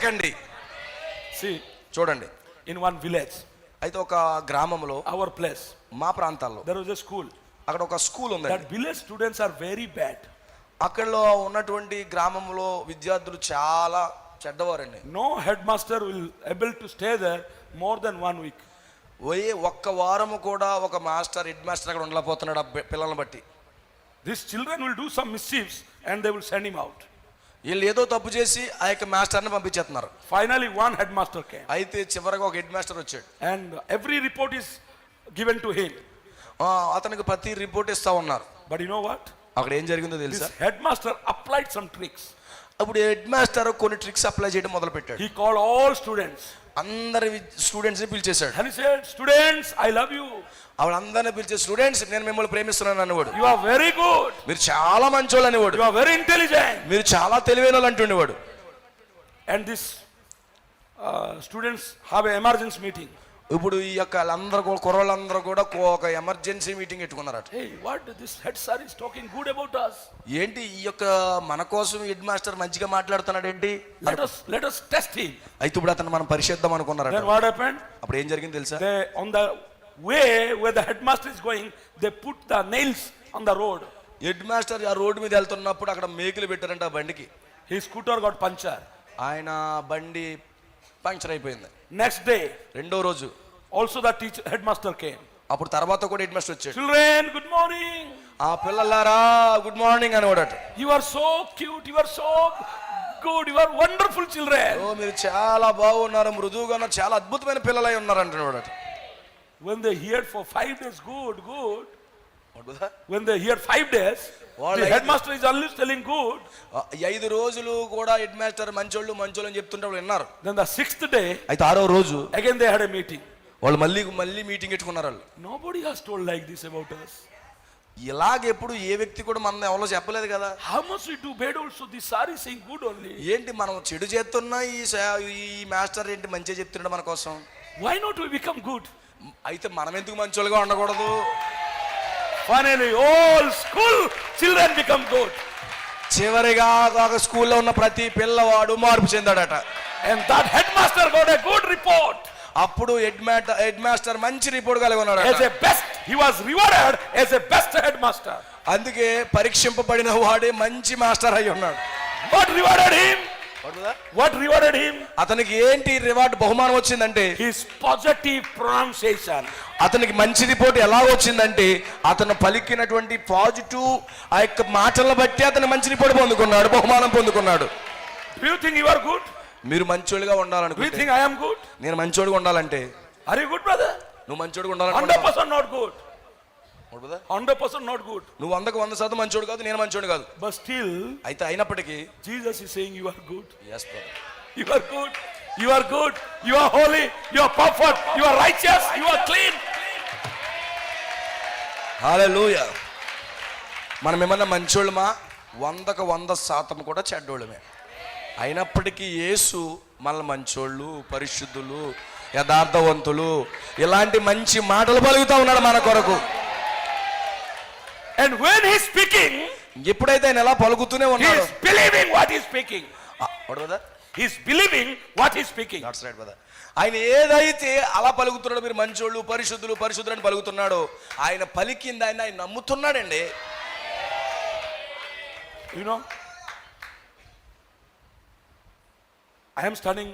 తగ్గండి చూడండి. In one village అయితే ఒక గ్రామంలో అవర్ ప్లేస్ మా ప్రాంతాల్లో దర్ వాజ్ స్కూల్ అక్కడ ఒక స్కూల్ ఉంది that village students are very bad అక్కడ ఉన్నటువంటి గ్రామంలో విద్యార్థులు చాలా చెడ్డవారండి. No head master will able to stay there more than one week పోయి ఒక్క వారము కూడా ఒక మాస్టర్ హెడ్ మాస్టర్ అక్కడ ఉండలేకపోతున్నాడు ఆ పిల్లల్ని బట్టి. This children will do some మిస్చీవ్స్ and they will send him out వీళ్ళు ఏదో తప్పు చేసి ఆ యొక్క మాస్టర్ని పంపించేస్తున్నారు. ఫైనలీ వన్ హెడ్ మాస్టర్ అయితే చివరగా ఒక హెడ్ మాస్టర్ వచ్చాడు and every report is given to him అతనికి ప్రతి రిపోర్ట్ ఇస్తా ఉన్నారు. బట్ యు నో వాట్ అక్కడ ఏం జరిగిందో తెలుసా? Head master applied some tricks అప్పుడు హెడ్ మాస్టర్ కొన్ని ట్రిక్స్ అప్లై చేయడం మొదలు పెట్టాడు హీ కాల్డ్ ఆల్ స్టూడెంట్స్ అందరి స్టూడెంట్స్ని పిలిచేశాడు. Honey said students I love you అవడు అందరిని పిలిచే స్టూడెంట్స్ నేను మిమ్మల్ని ప్రేమిస్తున్నాను అనేవాడు. యు ఆర్ వెరీ గుడ్ మీరు చాలా మంచి వాళ్ళు అనేవాడు. యు ఆర్ వెరీ ఇంటెలిజెంట్ మీరు చాలా తెలివైన వాళ్ళు అంటుండేవాడు. And this students have emergency meeting ఇప్పుడు ఈ యొక్క అందరూ కుర్రలందరూ కూడా ఒక ఎమర్జెన్సీ మీటింగ్ పెట్టుకున్నారు what this head sir is talking good about us? ఏంటి ఈ యొక్క మన కోసం హెడ్ మాస్టర్ మంచిగా మాట్లాడుతున్నాడు ఏంటి? Let us let us test అయితే ఇప్పుడు అతను మనం పరిశుద్ధం అనుకున్నారట. దెన్ అప్పుడు ఏం జరిగింది తెలుసా? They the way where the head master going they put the nails on the road head master ఆ రోడ్ మీద వెళ్తున్నప్పుడు అక్కడ మేకులు పెట్టారంట బండికి. హి స్కూటర్ పంచర్ ఆయన బండి పంక్చర్ అయిపోయింది. నెక్స్ట్ డే రెండో రోజు. Also the teacher head master came అప్పుడు తర్వాత కూడా హెడ్ మాస్టర్ వచ్చాడు. చిల్డ్రన్ గుడ్ మార్నింగ్ ఆ పిల్లలారా గుడ్ మార్నింగ్ అని కూడా you are so cute you are so good you are wonderful children ఓ మీరు చాలా బాగున్నారు మృదువుగా చాలా అద్భుతమైన పిల్లలై ఉన్నారు అంటున్నాడు when they hear for 5 days good good When they hear five days, All the like- headmaster is always telling good. ఆ, ఈ ఐదు రోజులు కూడా హెడ్ మాస్టర్ మంచోళ్ళు మంచోళ్ళు అని చెప్తుంటే వాళ్ళు విన్నారు Then the sixth day, అయితే ఆరో రోజు again they had a meeting. వాళ్ళు మళ్ళీ మళ్ళీ మీటింగ్ పెట్టుకున్నారు వాళ్ళు Nobody has told like this about us. ఇలాగ ఎప్పుడు ఏ వ్యక్తి కూడా మన ఎవరో చెప్పలేదు కదా How much we do bad also, this sir is saying good only. ఏంటి మనం చెడు చేస్తున్నా ఈ ఈ మాస్టర్ ఏంటి మంచిగా చెప్తున్నాడు మన కోసం Why not we become good? అయితే మనం ఎందుకు మంచోళ్ళుగా ఉండకూడదు finally all school children become good చివరిగా ఒక స్కూల్లో ఉన్న ప్రతి పిల్లవాడు మార్పు చెందాడట. And that head master got a good report అప్పుడు హెడ్ మాస్టర్ హెడ్ మాస్టర్ మంచి రిపోర్ట్ కలిగి ఉన్నాడు as a best he was rewarded as a best head master అందుకే పరీక్షింపబడిన వాడే మంచి మాస్టర్ అయి ఉన్నాడు. But rewarded him What rewarded him? అతనికి ఏంటి రివార్డ్ బహుమానం వచ్చిందంటే His positive pronunciation. అతనికి మంచి రిపోర్ట్ ఎలా వచ్చిందంటే అతను పలికినటువంటి పాజిటివ్ ఆ యొక్క మాటలను బట్టి అతను మంచి రిపోర్ట్ పొందుకున్నాడు బహుమానం పొందుకున్నాడు you think you are good? మీరు you ఉండాలనుకుంటే think I am good? నేను మంచోడుగా ఉండాలంటే Are you good, brother? నువ్వు మంచోడుగా 100% ఉండాలనుకుంటా not hundred percent not good. నువ్వు వందకు వంద శాతం మంచోడు కాదు నేను మంచోడు కాదు. బట్ స్టిల్ అయితే అయినప్పటికీ Jesus is saying you good yes brother. You are good. You are good. You are holy. You are perfect. You are righteous. You are clean. Hallelujah వంద శాతం కూడా చెడ్డోళ్ళమే. అయినప్పటికీ యేసు మనల్ని మంచోళ్ళు పరిశుద్ధులు యథార్థవంతులు ఇలాంటి మంచి మాటలు పలుకుతూ ఉన్నాడు మన కొరకు. And when he is speaking, ఎప్పుడైతే ఆయన ఎలా పలుకుతూనే he ఉన్నాడు is believing what he is speaking. Brother He is believing what he is speaking. That's right brother ఆయన ఏదైతే అలా పలుకుతున్నాడో మీరు మంచోళ్ళు పరిశుద్ధులు పరిశుద్ధులు అని పలుకుతున్నాడో ఆయన పలికింది ఆయన ఆయన నమ్ముతున్నాడండి You know, I am studying